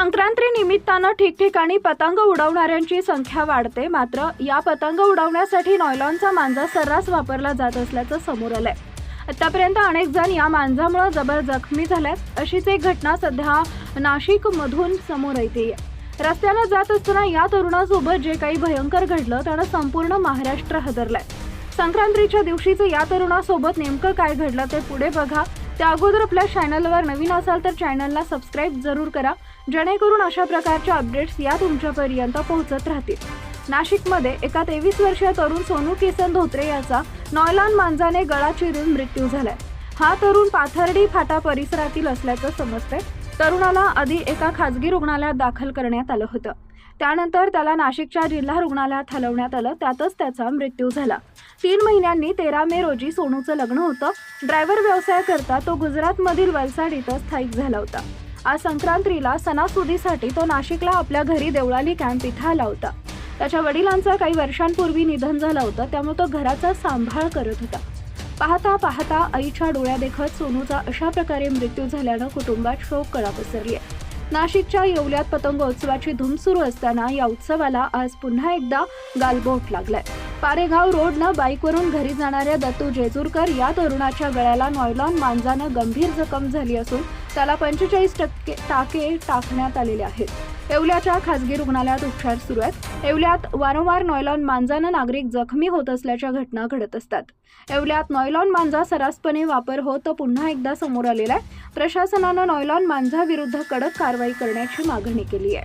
संक्रांती निमित्तानं ठिकठिकाणी पतंग उडवणाऱ्यांची संख्या वाढते. मात्र या पतंग उडवण्यासाठी नॉयलॉनचा मांजा सर्रास वापरला जात असल्याचं समोर आलंय. आतापर्यंत अनेक जण या मांजामुळे जबर जखमी झाल्यात अशीच एक घटना सध्या नाशिकमधून समोर येते. रस्त्यानं जात असताना या तरुणासोबत जे काही भयंकर घडलं त्यानं संपूर्ण महाराष्ट्र हजरलाय संक्रांतीच्या दिवशीचं या तरुणासोबत नेमकं काय घडलं ते पुढे बघा. त्या अगोदर आपल्या चॅनलवर नवीन असाल तर चॅनलला सबस्क्राईब जरूर करा. जेणेकरून अशा प्रकारच्या अपडेट्स या तुमच्यापर्यंत पोहोचत राहतील. नाशिकमध्ये एका तेवीस वर्षीय तरुण सोनू किसन धोत्रे याचा नॉयलॉन मांजाने गळा चिरून मृत्यू झालाय. हा तरुण पाथर्डी फाटा परिसरातील असल्याचं समजतंय. तरुणाला आधी एका खाजगी रुग्णालयात दाखल करण्यात आलं होतं. त्यानंतर त्याला नाशिकच्या जिल्हा रुग्णालयात हलवण्यात आलं. त्यातच त्याचा मृत्यू झाला. तीन महिन्यांनी तेरा मे रोजी सोनूचं लग्न होतं. ड्रायव्हर व्यवसाय करता तो गुजरातमधील वलसाड इथं स्थायिक झाला होता. आज संक्रांतीला सणासुदीसाठी तो नाशिकला आपल्या घरी देवळाली कॅम्प इथं आला होता. त्याच्या वडिलांचं काही वर्षांपूर्वी निधन झालं होतं त्यामुळे तो घराचा सांभाळ करत होता. पाहता पाहता आईच्या डोळ्यादेखत सोनूचा अशा प्रकारे मृत्यू झाल्यानं कुटुंबात शोक कळा पसरली आहे. नाशिकच्या येवल्यात पतंगोत्सवाची धूम सुरू असताना या उत्सवाला आज पुन्हा एकदा गालबोट लागलाय. पारेगाव रोडनं बाईकवरून घरी जाणाऱ्या दत्तू जेजूरकर या तरुणाच्या गळ्याला नॉयलॉन मांजानं गंभीर जखम झाली असून त्याला पंचेचाळीस टक्के टाके टाकण्यात आलेले आहेत. येवल्याच्या खासगी रुग्णालयात उपचार सुरू आहेत. येवल्यात वारंवार नॉयलॉन मांजानं नागरिक जखमी होत असल्याच्या घटना घडत असतात. येवल्यात नॉयलॉन मांजा सर्रासपणे वापर होत पुन्हा एकदा समोर आलेला आहे. प्रशासनानं नॉयलॉन मांजाविरुद्ध कडक कारवाई करण्याची मागणी केली आहे.